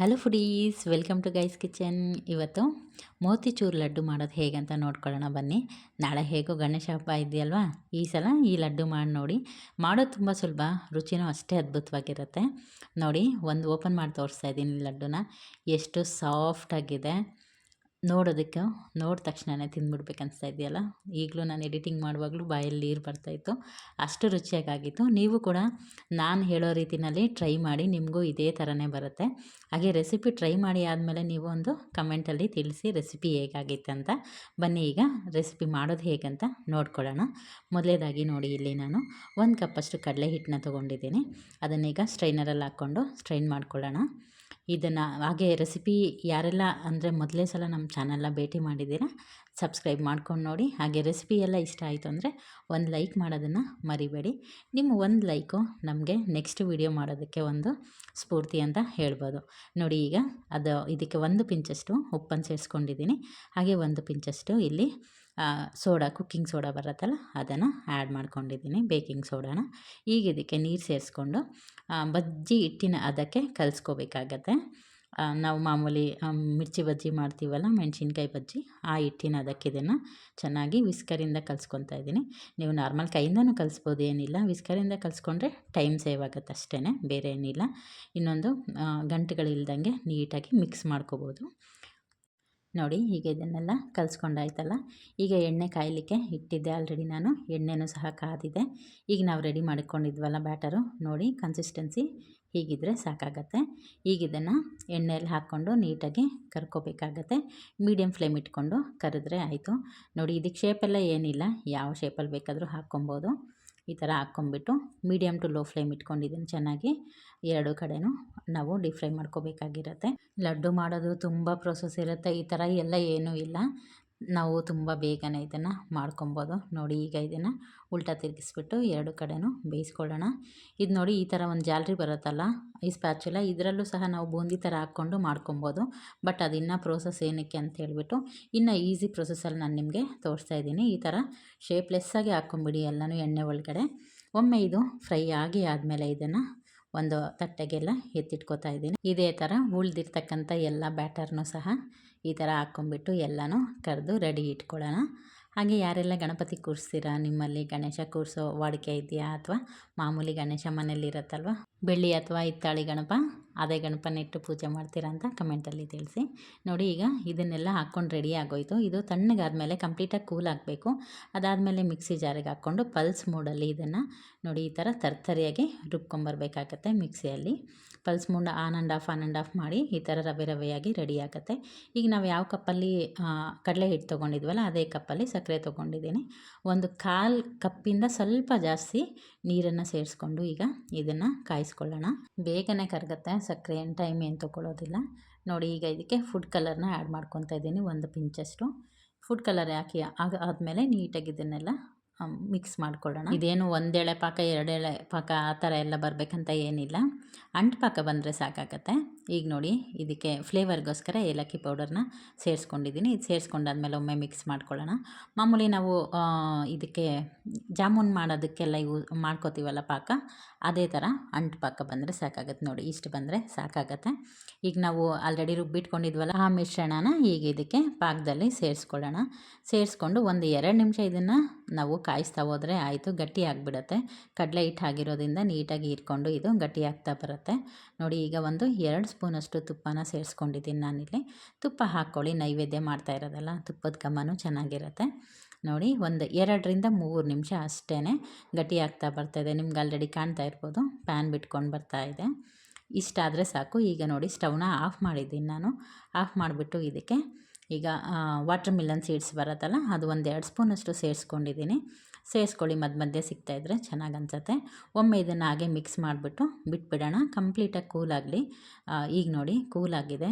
Hello foodies welcome to guys kitchen ಇವತ್ತು ಮೋತಿಚೂರು ಲಡ್ಡು ಮಾಡೋದು ಹೇಗಂತ ನೋಡ್ಕೊಳ್ಳೋಣ ಬನ್ನಿ. ನಾಳೆ ಹೇಗೋ ಗಣೇಶ ಹಬ್ಬ ಇದೆಯಲ್ವಾ? ಈ ಸಲ ಈ ಲಡ್ಡು ಮಾಡಿ ನೋಡಿ. ಮಾಡೋದು ತುಂಬ ಸುಲಭ, ರುಚಿನೂ ಅಷ್ಟೇ ಅದ್ಭುತವಾಗಿರುತ್ತೆ. ನೋಡಿ, ಒಂದು ಓಪನ್ ಮಾಡಿ ತೋರಿಸ್ತಾ ಇದ್ದೀನಿ ಲಡ್ಡುನ ಎಷ್ಟು ಸಾಫ್ಟಾಗಿದೆ ನೋಡೋದಕ್ಕೆ ನೋಡಿದ ತಕ್ಷಣನೇ ತಿಂದ್ಬಿಡ್ಬೇಕು ಅನಿಸ್ತಾ ಇದೆಯಲ್ಲ? ಈಗಲೂ ನಾನು ಎಡಿಟಿಂಗ್ ಮಾಡುವಾಗಲೂ ಬಾಯಲ್ಲಿ ನೀರು ಬರ್ತಾಯಿತ್ತು ಅಷ್ಟು ರುಚಿಯಾಗಿತ್ತು ನೀವು ಕೂಡ ನಾನು ಹೇಳೋ ರೀತಿಯಲ್ಲಿ ಟ್ರೈ ಮಾಡಿ, ನಿಮಗೂ ಇದೇ ಥರನೇ ಬರುತ್ತೆ. ಹಾಗೆ ರೆಸಿಪಿ ಟ್ರೈ ಮಾಡಿ ಆದಮೇಲೆ ನೀವು ಒಂದು ಕಮೆಂಟಲ್ಲಿ ತಿಳಿಸಿ ರೆಸಿಪಿ ಹೇಗಾಗಿತ್ತು ಅಂತ. ಬನ್ನಿ ಈಗ ರೆಸಿಪಿ ಮಾಡೋದು ಹೇಗಂತ ನೋಡ್ಕೊಳ್ಳೋಣ. ಮೊದಲೇದಾಗಿ ನೋಡಿ ಇಲ್ಲಿ ನಾನು ಒಂದು ಕಪ್ಪಷ್ಟು ಕಡಲೆ ಹಿಟ್ಟನ್ನ ತೊಗೊಂಡಿದ್ದೀನಿ. ಅದನ್ನೀಗ ಸ್ಟ್ರೈನರಲ್ಲಿ ಹಾಕ್ಕೊಂಡು ಸ್ಟ್ರೈನ್ ಮಾಡ್ಕೊಳ್ಳೋಣ. ಇದನ್ನು ಹಾಗೆ ರೆಸಿಪಿ ಯಾರೆಲ್ಲ ಅಂದರೆ ಮೊದಲೇ ಸಲ ನಮ್ಮ ಚಾನಲ್ನ ಭೇಟಿ ಮಾಡಿದ್ದೀರಾ ಸಬ್ಸ್ಕ್ರೈಬ್ ಮಾಡ್ಕೊಂಡು ನೋಡಿ. ಹಾಗೆ ರೆಸಿಪಿ ಎಲ್ಲ ಇಷ್ಟ ಆಯಿತು ಅಂದರೆ ಒಂದು ಲೈಕ್ ಮಾಡೋದನ್ನು ಮರಿಬೇಡಿ. ನಿಮ್ಮ ಒಂದು ಲೈಕು ನಮಗೆ ನೆಕ್ಸ್ಟ್ ವಿಡಿಯೋ ಮಾಡೋದಕ್ಕೆ ಒಂದು ಸ್ಫೂರ್ತಿ ಅಂತ ಹೇಳ್ಬೋದು. ನೋಡಿ ಈಗ ಅದು ಇದಕ್ಕೆ ಒಂದು ಪಿಂಚಷ್ಟು ಉಪ್ಪನ್ನು ಸೇರಿಸ್ಕೊಂಡಿದ್ದೀನಿ. ಹಾಗೆ ಒಂದು ಪಿಂಚಷ್ಟು ಇಲ್ಲಿ ಸೋಡಾ ಕುಕ್ಕಿಂಗ್ ಸೋಡಾ ಬರುತ್ತಲ್ಲ ಅದನ್ನು ಆ್ಯಡ್ ಮಾಡ್ಕೊಂಡಿದ್ದೀನಿ ಬೇಕಿಂಗ್ ಸೋಡಾನ ಈಗ ಇದಕ್ಕೆ ನೀರು ಸೇರಿಸ್ಕೊಂಡು ಬಜ್ಜಿ ಹಿಟ್ಟಿನ ಅದಕ್ಕೆ ಕಲಿಸ್ಕೋಬೇಕಾಗತ್ತೆ. ನಾವು ಮಾಮೂಲಿ ಮಿರ್ಚಿ ಬಜ್ಜಿ ಮಾಡ್ತೀವಲ್ಲ, ಮೆಣಸಿನ್ಕಾಯಿ ಬಜ್ಜಿ, ಆ ಹಿಟ್ಟಿನ ಅದಕ್ಕೆ ಇದನ್ನು ಚೆನ್ನಾಗಿ ವಿಸ್ಕರಿಂದ ಕಲಿಸ್ಕೊತಾ ಇದ್ದೀನಿ. ನೀವು ನಾರ್ಮಲ್ ಕೈಯಿಂದನೂ ಕಲಿಸ್ಬೋದು, ಏನಿಲ್ಲ. ವಿಸ್ಕರಿಂದ ಕಲಿಸ್ಕೊಂಡ್ರೆ ಟೈಮ್ ಸೇವ್ ಆಗುತ್ತೆ ಅಷ್ಟೇ ಬೇರೆ ಏನಿಲ್ಲ. ಇನ್ನೊಂದು ಗಂಟುಗಳಿಲ್ದಂಗೆ ನೀಟಾಗಿ ಮಿಕ್ಸ್ ಮಾಡ್ಕೋಬೋದು. ನೋಡಿ ಈಗ ಇದನ್ನೆಲ್ಲ ಕಲಿಸ್ಕೊಂಡಾಯ್ತಲ್ಲ ಈಗ ಎಣ್ಣೆ ಕಾಯಲಿಕ್ಕೆ ಇಟ್ಟಿದ್ದೆ ಆಲ್ರೆಡಿ ನಾನು. ಎಣ್ಣೆನೂ ಸಹ ಕಾದಿದೆ. ಈಗ ನಾವು ರೆಡಿ ಮಾಡಿಕೊಂಡಿದ್ವಲ್ಲ ಬ್ಯಾಟರು ನೋಡಿ ಕನ್ಸಿಸ್ಟೆನ್ಸಿ ಹೀಗಿದ್ರೆ ಸಾಕಾಗತ್ತೆ. ಈಗ ಇದನ್ನು ಎಣ್ಣೆಯಲ್ಲಿ ಹಾಕ್ಕೊಂಡು ನೀಟಾಗಿ ಕರ್ಕೋಬೇಕಾಗತ್ತೆ. ಮೀಡಿಯಮ್ ಫ್ಲೇಮ್ ಇಟ್ಕೊಂಡು ಕರೆದ್ರೆ ಆಯಿತು. ನೋಡಿ ಇದಕ್ಕೆ ಶೇಪೆಲ್ಲ ಏನಿಲ್ಲ. ಯಾವ ಶೇಪಲ್ಲಿ ಬೇಕಾದರೂ ಹಾಕ್ಕೊಬೋದು. ಈ ಥರ ಹಾಕ್ಕೊಂಬಿಟ್ಟು ಮೀಡಿಯಮ್ ಟು ಲೋ ಫ್ಲೇಮ್ ಇಟ್ಕೊಂಡಿದ್ದೀನಿ ಚೆನ್ನಾಗಿ. ಎರಡು ಕಡೆನೂ ನಾವು ಡೀಪ್ ಫ್ರೈ ಮಾಡ್ಕೋಬೇಕಾಗಿರುತ್ತೆ. ಲಡ್ಡು ಮಾಡೋದು ತುಂಬ ಪ್ರೊಸೆಸ್ ಇರುತ್ತೆ. ಈ ಥರ ಎಲ್ಲ ಏನೂ ಇಲ್ಲ. ನಾವು ತುಂಬ ಬೇಗನೆ ಇದನ್ನು ಮಾಡ್ಕೊಬೋದು. ನೋಡಿ, ಈಗ ಇದನ್ನು ಉಲ್ಟಾ ತಿರುಗಿಸ್ಬಿಟ್ಟು ಎರಡು ಕಡೆಯೂ ಬೇಯಿಸ್ಕೊಳ್ಳೋಣ. ಇದು ನೋಡಿ, ಈ ಥರ ಒಂದು ಜಾಲ್ರಿ ಬರುತ್ತಲ್ಲ, ಈ ಸ್ಪ್ಯಾಚುಲ ಇದರಲ್ಲೂ ಸಹ ನಾವು ಬೂಂದಿ ಥರ ಹಾಕ್ಕೊಂಡು ಮಾಡ್ಕೊಬೋದು. ಬಟ್ ಅದು ಇನ್ನೂ ಪ್ರೋಸೆಸ್ ಏನಕ್ಕೆ ಅಂತ ಹೇಳ್ಬಿಟ್ಟು, ಇನ್ನು ಈಸಿ ಪ್ರೊಸೆಸಲ್ಲಿ ನಾನು ನಿಮಗೆ ತೋರಿಸ್ತಾ ಇದ್ದೀನಿ. ಈ ಥರ ಶೇಪ್ಲೆಸ್ಸಾಗಿ ಹಾಕ್ಕೊಂಬಿಡಿ ಎಲ್ಲನೂ ಎಣ್ಣೆ ಒಳಗಡೆ. ಒಮ್ಮೆ ಇದು ಫ್ರೈ ಆಗಿ ಆದಮೇಲೆ ಇದನ್ನು ಒಂದು ತಟ್ಟೆಗೆಲ್ಲ ಎತ್ತಿಟ್ಕೋತಾ ಇದ್ದೀನಿ. ಇದೇ ಥರ ಉಳಿದಿರ್ತಕ್ಕಂಥ ಎಲ್ಲ ಬ್ಯಾಟರ್ನೂ ಸಹ ಈ ಥರ ಹಾಕ್ಕೊಂಬಿಟ್ಟು ಎಲ್ಲನೂ ಕರೆದು ರೆಡಿ ಇಟ್ಕೊಳ್ಳೋಣ. ಹಾಗೆ ಯಾರೆಲ್ಲ ಗಣಪತಿ ಕೂರಿಸ್ತೀರಾ? ನಿಮ್ಮಲ್ಲಿ ಗಣೇಶ ಕೂರಿಸೋ ವಾಡಿಕೆ ಇದೆಯಾ ಅಥವಾ ಮಾಮೂಲಿ ಗಣೇಶ ಮನೇಲಿ ಬೆಳ್ಳಿ ಅಥವಾ ಹಿತ್ತಾಳಿ ಗಣಪ? ಅದೇ ಗಣಪನಿಟ್ಟು ಪೂಜೆ ಮಾಡ್ತೀರಾ ಅಂತ ಕಮೆಂಟಲ್ಲಿ ತಿಳಿಸಿ. ನೋಡಿ ಈಗ ಇದನ್ನೆಲ್ಲ ಹಾಕ್ಕೊಂಡು ರೆಡಿ ಆಗೋಯಿತು. ಇದು ತಣ್ಣಗಾದ್ಮೇಲೆ ಕಂಪ್ಲೀಟಾಗಿ ಕೂಲ್ ಆಗಬೇಕು ಅದಾದಮೇಲೆ ಮಿಕ್ಸಿ ಜಾರಿಗೆ ಹಾಕ್ಕೊಂಡು ಪಲ್ಸ್ ಮೂಡಲ್ಲಿ ಇದನ್ನು ನೋಡಿ ಈ ಥರ ತರ್ತರಿಯಾಗಿ ರುಬ್ಕೊಂಬರ್ಬೇಕಾಗತ್ತೆ ಮಿಕ್ಸಿಯಲ್ಲಿ. Pulse mode on and off, on and off ಮಾಡಿ ಈ ಥರ ರವೆ ರವೆಯಾಗಿ ರೆಡಿ ಆಗುತ್ತೆ. ಈಗ ನಾವು ಯಾವ ಕಪ್ಪಲ್ಲಿ ಕಡಲೆ ಹಿಟ್ಟು ತೊಗೊಂಡಿದ್ವಲ್ಲ, ಅದೇ ಕಪ್ಪಲ್ಲಿ ಸಕ್ಕರೆ ತೊಗೊಂಡಿದ್ದೀನಿ. ಒಂದು ಕಾಲು ಕಪ್ಪಿಂದ ಸ್ವಲ್ಪ ಜಾಸ್ತಿ ನೀರನ್ನು ಸೇರಿಸ್ಕೊಂಡು ಈಗ ಇದನ್ನು ಕಾಯಿಸ್ಕೊಳ್ಳೋಣ. ಬೇಗನೆ ಕರಗುತ್ತೆ. ಸಕ್ಕರೆ ಏನು ಟೈಮ್ ಏನು ತೊಗೊಳ್ಳೋದಿಲ್ಲ ನೋಡಿ ಈಗ ಇದಕ್ಕೆ ಫುಡ್ ಕಲರ್ನ ಆ್ಯಡ್ ಮಾಡ್ಕೊತಾ ಇದ್ದೀನಿ ಒಂದು ಪಿಂಚಷ್ಟು. ಫುಡ್ ಕಲರ್ ಹಾಕಿ ಆಗ ಆದಮೇಲೆ ನೀಟಾಗಿ ಇದನ್ನೆಲ್ಲ ಮಿಕ್ಸ್ ಮಾಡ್ಕೊಳ್ಳೋಣ. ಇದೇನು ಒಂದೆಳೆ ಪಾಕ, ಎರಡೆಳೆ ಪಾಕ ಆ ಥರ ಎಲ್ಲ ಬರಬೇಕಂತ ಏನಿಲ್ಲ. ಅಂಟು ಪಾಕ ಬಂದರೆ ಸಾಕಾಗತ್ತೆ. ಈಗ ನೋಡಿ ಇದಕ್ಕೆ ಫ್ಲೇವರ್ಗೋಸ್ಕರ ಏಲಕ್ಕಿ ಪೌಡರ್ನ ಸೇರಿಸ್ಕೊಂಡಿದ್ದೀನಿ. ಇದು ಸೇರಿಸ್ಕೊಂಡಾದ್ಮೇಲೆ ಒಮ್ಮೆ ಮಿಕ್ಸ್ ಮಾಡ್ಕೊಳ್ಳೋಣ. ಮಾಮೂಲಿ ನಾವು ಇದಕ್ಕೆ ಜಾಮೂನ್ ಮಾಡೋದಕ್ಕೆಲ್ಲ ಇವು ಮಾಡ್ಕೋತೀವಲ್ಲ ಪಾಕ, ಅದೇ ಥರ ಅಂಟು ಪಾಕ ಬಂದರೆ ಸಾಕಾಗುತ್ತೆ ನೋಡಿ, ಇಷ್ಟು ಬಂದರೆ ಸಾಕಾಗತ್ತೆ. ಈಗ ನಾವು ಆಲ್ರೆಡಿ ರುಬ್ಬಿಟ್ಕೊಂಡಿದ್ವಲ್ಲ ಆ ಮಿಶ್ರಣನ ಈಗ ಇದಕ್ಕೆ ಪಾಕದಲ್ಲಿ ಸೇರಿಸ್ಕೊಳ್ಳೋಣ. ಸೇರಿಸ್ಕೊಂಡು ಒಂದು ಎರಡು ನಿಮಿಷ ಇದನ್ನು ನಾವು ಕಾಯಿಸ್ತಾ ಹೋದರೆ ಆಯಿತು, ಗಟ್ಟಿ ಆಗಿಬಿಡುತ್ತೆ. ಕಡಲೆ ಹಿಟ್ಟು ಆಗಿರೋದ್ರಿಂದ ನೀಟಾಗಿ ಇಟ್ಕೊಂಡು ಇದು ಗಟ್ಟಿ ಆಗ್ತಾ ಬರುತ್ತೆ. ನೋಡಿ ಈಗ ಒಂದು ಎರಡು ಸ್ಪೂನಷ್ಟು ತುಪ್ಪನ ಸೇರಿಸ್ಕೊಂಡಿದ್ದೀನಿ ನಾನಿಲ್ಲಿ. ತುಪ್ಪ ಹಾಕ್ಕೊಳ್ಳಿ, ನೈವೇದ್ಯ ಮಾಡ್ತಾ ಇರೋದಲ್ಲ, ತುಪ್ಪದ ಘಮನೂ ಚೆನ್ನಾಗಿರುತ್ತೆ. ನೋಡಿ, ಒಂದು ಎರಡರಿಂದ ಮೂರು ನಿಮಿಷ ಅಷ್ಟೇ ಗಟ್ಟಿ ಆಗ್ತಾ ಇದೆ. ನಿಮ್ಗೆ ಆಲ್ರೆಡಿ ಕಾಣ್ತಾ ಇರ್ಬೋದು ಪ್ಯಾನ್ ಬಿಟ್ಕೊಂಡು ಬರ್ತಾ ಇದೆ. ಇಷ್ಟಾದರೆ ಸಾಕು. ಈಗ ನೋಡಿ, ಸ್ಟವ್ನ ಆಫ್ ಮಾಡಿದ್ದೀನಿ ನಾನು. ಆಫ್ ಮಾಡಿಬಿಟ್ಟು ಇದಕ್ಕೆ ಈಗ ವಾಟರ್ ಮಿಲನ್ ಸೀಡ್ಸ್ ಬರುತ್ತಲ್ಲ, ಅದು ಒಂದು ಎರಡು ಸ್ಪೂನಷ್ಟು ಸೇರಿಸ್ಕೊಂಡಿದ್ದೀನಿ. ಸೇರಿಸ್ಕೊಳ್ಳಿ ಮಧ್ಯ ಮಧ್ಯೆ ಸಿಗ್ತಾಯಿದ್ರೆ ಚೆನ್ನಾಗಿ ಅನ್ಸುತ್ತೆ. ಒಮ್ಮೆ ಇದನ್ನು ಹಾಗೆ ಮಿಕ್ಸ್ ಮಾಡಿಬಿಟ್ಟು ಬಿಟ್ಬಿಡೋಣ. ಕಂಪ್ಲೀಟಾಗಿ ಕೂಲಾಗಲಿ ಈಗ ನೋಡಿ ಕೂಲಾಗಿದೆ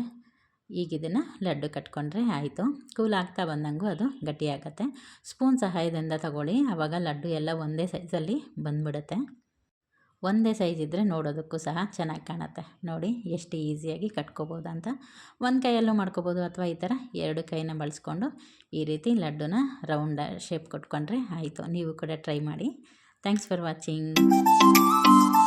ಈಗ ಇದನ್ನು ಲಡ್ಡು ಕಟ್ಕೊಂಡ್ರೆ ಆಯಿತು. ಆಗ್ತಾ ಬಂದಂಗೂ ಅದು ಗಟ್ಟಿಯಾಗತ್ತೆ. ಸ್ಪೂನ್ ಸಹಾಯದಿಂದ ತಗೊಳ್ಳಿ. ಆವಾಗ ಲಡ್ಡು ಎಲ್ಲ ಒಂದೇ ಸೈಜಲ್ಲಿ ಬಂದ್ಬಿಡುತ್ತೆ. ಒಂದೇ ಸೈಜ್ ಇದ್ದರೆ ನೋಡೋದಕ್ಕೂ ಸಹ ಚೆನ್ನಾಗಿ ಕಾಣುತ್ತೆ. ನೋಡಿ, ಎಷ್ಟು ಈಸಿಯಾಗಿ ಕಟ್ಕೋಬೋದು ಅಂತ ಒಂದು ಕೈಯಲ್ಲೂ ಮಾಡ್ಕೋಬೋದು ಅಥವಾ ಈ ಥರ ಎರಡು ಕೈನ ಬಳಸ್ಕೊಂಡು ಈ ರೀತಿ ಲಡ್ಡುನ ರೌಂಡ್ ಶೇಪ್ ಕೊಟ್ಕೊಂಡ್ರೆ ಆಯಿತು. ನೀವು ಕೂಡ ಟ್ರೈ ಮಾಡಿ. Thanks for watching.